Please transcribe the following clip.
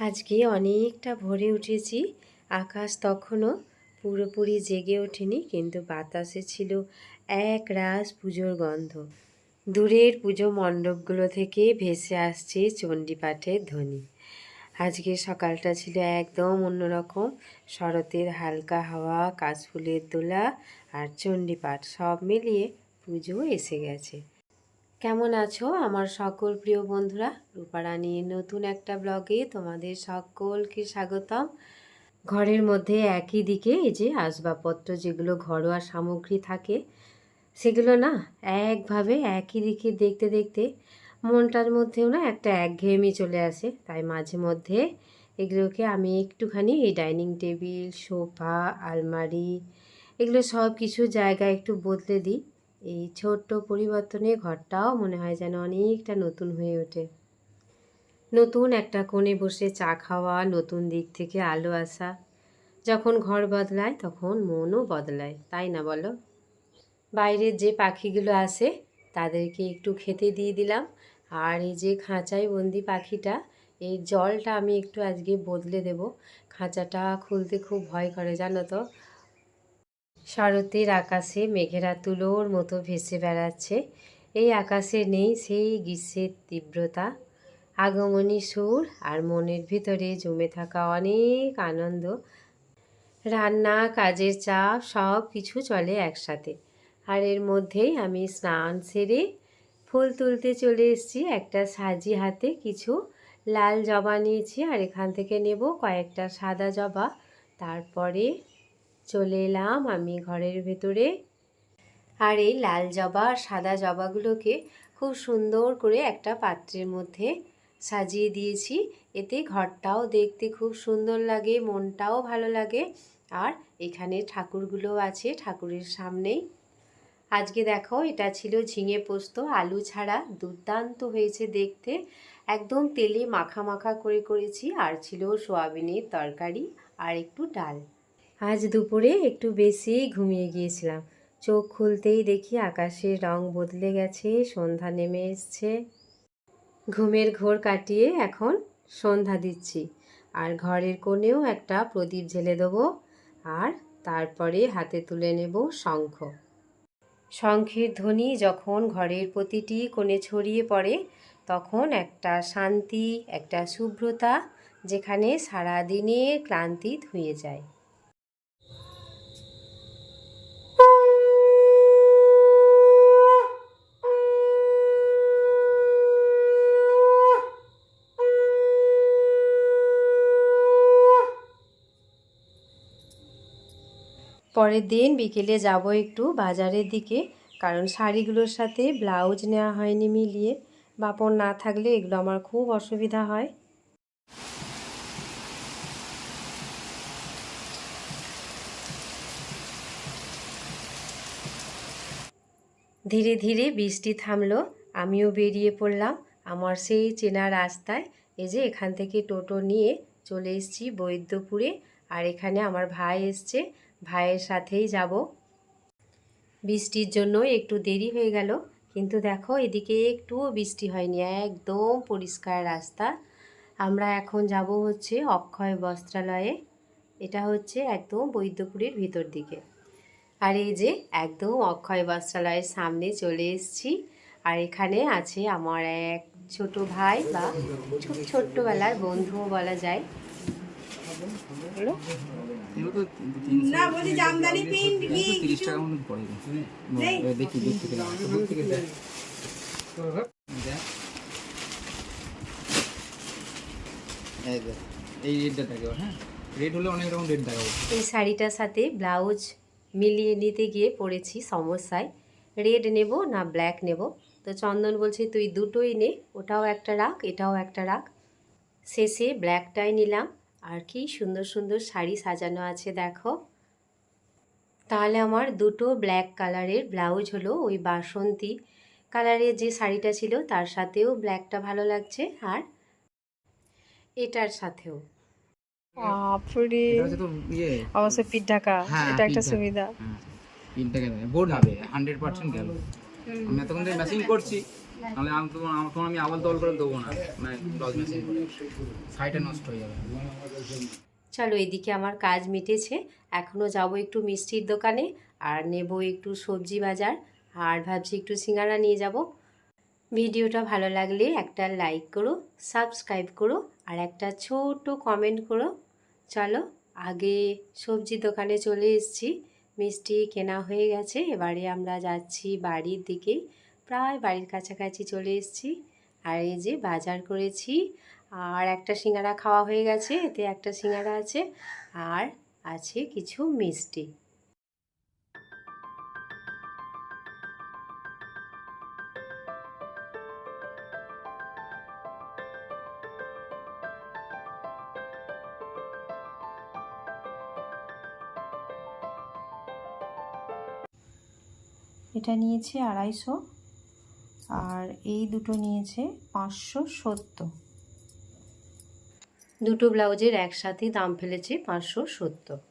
আজকে অনেকটা ভোরে উঠেছি। আকাশ তখনও পুরোপুরি জেগে ওঠেনি, কিন্তু বাতাসে ছিল এক রাস পুজোর গন্ধ। দূরের পুজো মণ্ডপগুলো থেকে ভেসে আসছে চণ্ডীপাঠের ধ্বনি। আজকে সকালটা ছিল একদম অন্যরকম। শরতের হালকা হাওয়া, কাশফুলের দোলা আর চণ্ডীপাঠ সব মিলিয়ে পুজো এসে গেছে। কেমন আছো আমার সকল প্রিয় বন্ধুরা? রূপারানীর নতুন একটা ব্লগে তোমাদের সকলকে স্বাগতম। ঘরের মধ্যে একই দিকে এই যে আসবাবপত্র যেগুলো ঘরোয়া সামগ্রী থাকে, সেগুলো না একভাবে একই দিকে দেখতে দেখতে মনটার মধ্যেও না একটা একঘেয়েমি চলে আসে। তাই মাঝে মধ্যে এগুলোকে আমি একটুখানি এই ডাইনিং টেবিল, সোফা, আলমারি, এগুলো সব কিছু জায়গা একটু বদলে দিই। এই ছোট্ট পরিবর্তনে ঘরটাও মনে হয় যেন অনেকটা নতুন হয়ে ওঠে। নতুন একটা কোণে বসে চা খাওয়া, নতুন দিক থেকে আলো আসা। যখন ঘর বদলায়, তখন মনও বদলায়, তাই না বলো? বাইরের যে পাখিগুলো আসে তাদেরকে একটু খেতে দিয়ে দিলাম। আর এই যে খাঁচায় বন্দি পাখিটা এই জলটা আমি একটু আজকে বদলে দেব। খাঁচাটা খুলতে খুব ভয় করে, জানো তো? শরতের আকাশে মেঘেরা তুলোর মতো ভেসে বেড়াচ্ছে। এই আকাশে নেই সেই গ্রীষ্মের তীব্রতা। আগমনী সুর আর মনের ভিতরে জমে থাকা অনেক আনন্দ। রান্না, কাজের চাপ, সব কিছু চলে একসাথে। আর এর মধ্যেই আমি স্নান সেরে ফুল তুলতে চলে এসেছি। একটা সাজি হাতে কিছু লাল জবা নিয়েছি আর এখান থেকে নেব কয়েকটা সাদা জবা। তারপরে চলে এলাম আমি ঘরের ভেতরে। আর এই লাল জবা আর সাদা জবাগুলোকে খুব সুন্দর করে একটা পাত্রের মধ্যে সাজিয়ে দিয়েছি। এতে ঘরটাও দেখতে খুব সুন্দর লাগে, মনটাও ভালো লাগে। আর এখানে ঠাকুরগুলো আছে ঠাকুরের সামনেই। আজকে দেখো, এটা ছিল ঝিঙে পোস্ত, আলু ছাড়া দুর্দান্ত হয়েছে দেখতে। একদম তেলে মাখা মাখা করে করেছি। আর ছিল সোয়াবিনের তরকারি আর একটু ডাল। আজ দুপুরে একটু বেশি ঘুমিয়ে গিয়েছিলাম। চোখ খুলতেই দেখি আকাশের রং বদলে গেছে, সন্ধ্যা নেমে এসছে। ঘুমের ঘোর কাটিয়ে এখন সন্ধ্যা দিচ্ছি। আর ঘরের কোণেও একটা প্রদীপ ঝেলে দেবো আর তারপরে হাতে তুলে নেব শঙ্খ। শঙ্খের ধ্বনি যখন ঘরের প্রতিটি কোণে ছড়িয়ে পড়ে, তখন একটা শান্তি, একটা শুভ্রতা, যেখানে সারা দিনের ক্লান্তি ধুয়ে যায়। পরের দিন বিকেলে যাব একটু বাজারের দিকে, কারণ শাড়িগুলোর সাথে ব্লাউজ নেওয়া হয়নি মিলিয়ে। বাপন না থাকলে এগুলো আমার খুব অসুবিধা হয়। ধীরে ধীরে বৃষ্টি থামলো, আমিও বেরিয়ে পড়লাম। আমার সেই চেনা রাস্তায়, এই যে এখান থেকে টোটো নিয়ে চলে এসেছি বৈদ্যপুরে, আর এখানে আমার ভাই এসছে। ভাইয়ের সাথেই যাব। বৃষ্টির জন্য একটু দেরি হয়ে গেল, কিন্তু দেখো এদিকে একটুও বৃষ্টি হয়নি, একদম পরিষ্কার রাস্তা। আমরা এখন যাব হচ্ছে অক্ষয় বস্ত্রালয়ে, এটা হচ্ছে একদম বৈদ্যপুরের ভিতর দিকে। আর এই যে একদম অক্ষয় বস্ত্রালয়ের সামনে চলে এসেছি, আর এখানে আছে আমার এক ছোট ভাই বা ছোট্টবেলার বন্ধুও বলা যায়। না বলছি জামদানি প্রিন্ট কি? তিরিশ টাকা মতন পড়ে নেই? দেখি থেকে দেখ, দূর থেকে দেখ। দেখ। এই দেখ, এই রেটটা দেখাবো হ্যাঁ? রেট হলে অনেক রকম রেট দেখাবো। এই শাড়িটার সাথে ব্লাউজ মিলিয়ে নিতে গিয়ে পড়েছি সমস্যায়। রেড নেব না ব্ল্যাক নেব? তো চন্দন বলছে তুই দুটোই নে ওটাও একটা রাখ এটাও একটা রাখ। শেষে ব্ল্যাকটাই নিলাম। আর কি সুন্দর সুন্দর শাড়ি সাজানো আছে দেখো। তাহলে আমার দুটো ব্ল্যাক কালারের ব্লাউজ হলো ওই বাসন্তী কালারের যে শাড়িটা ছিল তার সাথেও ব্ল্যাকটা ভালো লাগছে আর এটার সাথেও। বাপরে! ইয়ে। অবশ্য পিঠ ঢাকা হ্যাঁ, এটা একটা পিঠ ঢাকা। সুবিধা। হ্যাঁ কেন বোর্ড হবে হান্ড্রেড পার্সেন্ট গেল। আমি এতক্ষণ ধরে মেশিন করছি। নাহলে আমি তোমার আমার তখন আমি আবার দল করে দেবো না। মানে দশ নষ্ট হয়ে যাবে। চলো এদিকে আমার কাজ মিটেছে। এখনও যাব একটু মিষ্টির দোকানে আর নেব একটু সবজি বাজার। আর ভাবছি একটু সিঙ্গারা নিয়ে যাব। ভিডিওটা ভালো লাগলে একটা লাইক করো, সাবস্ক্রাইব করো আর একটা ছোট কমেন্ট করো। চলো আগে সবজি দোকানে চলে এসেছি। মিষ্টি কেনা হয়ে গেছে। এবারে আমরা যাচ্ছি বাড়ির দিকেই প্রায় বাড়ির কাছাকাছি চলে এসেছি। আর এই যে বাজার করেছি, আর একটা সিঙ্গারা খাওয়া হয়ে গেছে, এতে একটা সিঙ্গারা আছে, আর আছে কিছু মিষ্টি। এটা নিয়েছে আড়াইশো। আর এই দুটো নিয়েছে পাঁচশো সত্তর। দুটো ব্লাউজের একসাথেই দাম ফেলেছে পাঁচশো সত্তর।